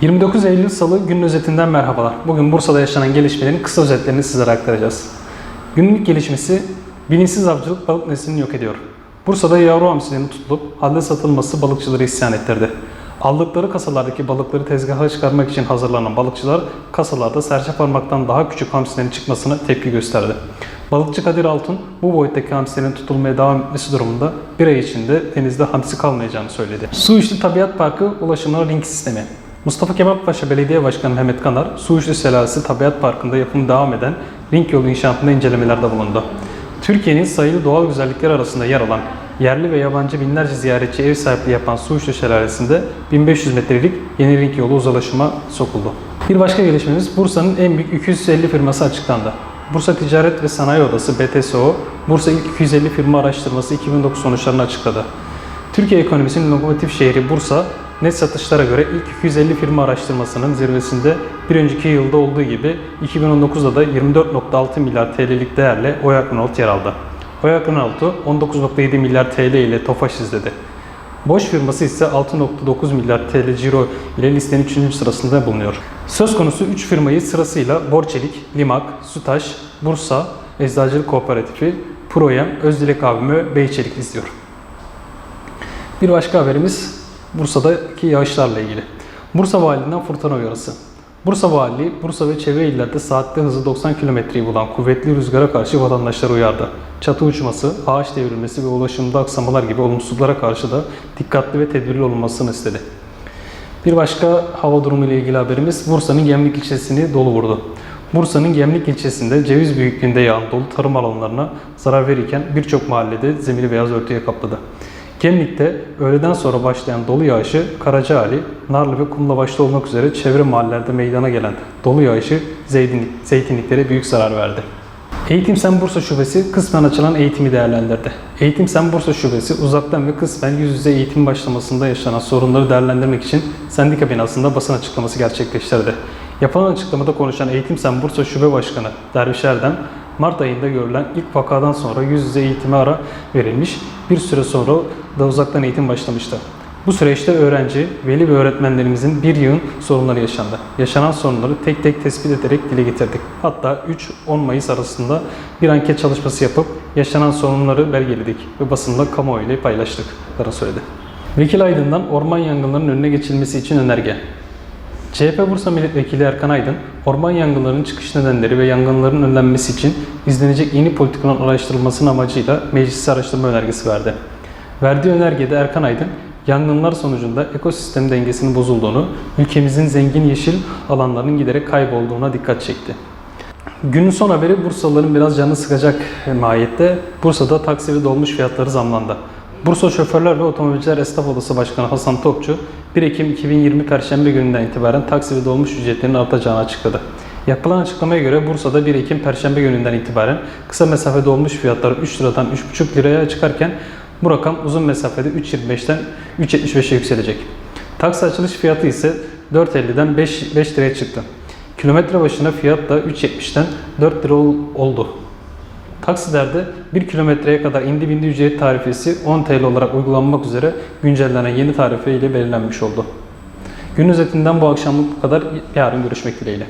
29 Eylül Salı günün özetinden merhabalar. Bugün Bursa'da yaşanan gelişmelerin kısa özetlerini sizlere aktaracağız. Günün ilk gelişmesi bilinçsiz avcılık balık neslini yok ediyor. Bursa'da yavru hamsilerin tutulup halde satılması balıkçıları isyan ettirdi. Aldıkları kasalardaki balıkları tezgaha çıkarmak için hazırlanan balıkçılar kasalarda serçe parmaktan daha küçük hamsilerin çıkmasına tepki gösterdi. Balıkçı Kadir Altun bu boyuttaki hamsilerin tutulmaya devam etmesi durumunda bir ay içinde denizde hamsi kalmayacağını söyledi. Suüstü Tabiat Parkı ulaşımına link sistemi. Mustafa Kemal Paşa Belediye Başkanı Mehmet Kanar, Suüstü Selalesi Tabiat Parkı'nda yapımı devam eden ring yolu inşaatında incelemelerde bulundu. Türkiye'nin sayılı doğal güzellikleri arasında yer alan yerli ve yabancı binlerce ziyaretçi ev sahipliği yapan Suüstü Şelalesi'nde 1500 metrelik yeni ring yolu uzalaşıma sokuldu. Bir başka gelişmemiz Bursa'nın en büyük 250 firması açıklandı. Bursa Ticaret ve Sanayi Odası BTSO, Bursa ilk 250 firma araştırması 2009 sonuçlarını açıkladı. Türkiye ekonomisinin lokomotif şehri Bursa, net satışlara göre ilk 250 firma araştırmasının zirvesinde bir önceki yılda olduğu gibi 2019'da da 24.6 milyar TL'lik değerle Oyak Renault yer aldı. Oyak Renault 19.7 milyar TL ile Tofaş izledi. Boş firması ise 6.9 milyar TL ciro ile listenin 3. sırasında bulunuyor. Söz konusu 3 firmayı sırasıyla Borçelik, Limak, Sutaş, Bursa, Eczacılık Kooperatifi, Proyem, Özdilek AVM, Beyçelik izliyor. Bir başka haberimiz Bursa'daki yağışlarla ilgili. Bursa Valiliğinden fırtına uyarısı. Bursa Valiliği, Bursa ve çevre illerde saatte hızı 90 kilometreyi bulan kuvvetli rüzgara karşı vatandaşları uyardı. Çatı uçması, ağaç devrilmesi ve ulaşımda aksamalar gibi olumsuzluklara karşı da dikkatli ve tedbirli olunmasını istedi. Bir başka hava durumu ile ilgili haberimiz Bursa'nın Gemlik ilçesini dolu vurdu. Bursa'nın Gemlik ilçesinde ceviz büyüklüğünde yağan dolu tarım alanlarına zarar verirken birçok mahallede zemini beyaz örtüye kapladı. Gemlik'te öğleden sonra başlayan dolu yağışı Karacaali, Narlı ve Kumla başta olmak üzere çevre mahallelerde meydana gelen dolu yağışı zeytinlik, zeytinliklere büyük zarar verdi. Eğitim Sen Bursa Şubesi kısmen açılan eğitimi değerlendirdi. Eğitim Sen Bursa Şubesi uzaktan ve kısmen yüz yüze eğitim başlamasında yaşanan sorunları değerlendirmek için sendika binasında basın açıklaması gerçekleştirdi. Yapılan açıklamada konuşan Eğitim Sen Bursa Şube Başkanı Derviş Erdem, Mart ayında görülen ilk vakadan sonra yüz yüze eğitime ara verilmiş, bir süre sonra da uzaktan eğitim başlamıştı. Bu süreçte öğrenci, veli ve öğretmenlerimizin bir yığın sorunları yaşandı. Yaşanan sorunları tek tek tespit ederek dile getirdik. Hatta 3-10 Mayıs arasında bir anket çalışması yapıp yaşanan sorunları belgeledik ve basında kamuoyuyla paylaştık. Dara söyledi. Vekil Aydın'dan orman yangınlarının önüne geçilmesi için önerge. CHP Bursa Milletvekili Erkan Aydın, orman yangınlarının çıkış nedenleri ve yangınların önlenmesi için izlenecek yeni politikaların araştırılmasının amacıyla meclise araştırma önergesi verdi. Verdiği önergede Erkan Aydın, yangınlar sonucunda ekosistem dengesinin bozulduğunu, ülkemizin zengin yeşil alanlarının giderek kaybolduğuna dikkat çekti. Günün son haberi Bursalıların biraz canını sıkacak mahiyette. Bursa'da taksi dolmuş fiyatları zamlandı. Bursa Şoförler ve Otomobilciler Esnaf Odası Başkanı Hasan Topçu, 1 Ekim 2020 Perşembe gününden itibaren taksi ve dolmuş ücretlerinin artacağını açıkladı. Yapılan açıklamaya göre Bursa'da 1 Ekim Perşembe gününden itibaren kısa mesafe dolmuş fiyatları 3 liradan 3,5 liraya çıkarken bu rakam uzun mesafede 3.25'ten 3.75'e yükselecek. Taksi açılış fiyatı ise 4.50'den 5, 5 liraya çıktı. Kilometre başına fiyat da 3.70'ten 4 lira ol- oldu. Taksilerde 1 kilometreye kadar indi bindi ücret tarifesi 10 TL olarak uygulanmak üzere güncellenen yeni tarife ile belirlenmiş oldu. Gün özetinden bu akşamlık bu kadar. Yarın görüşmek dileğiyle.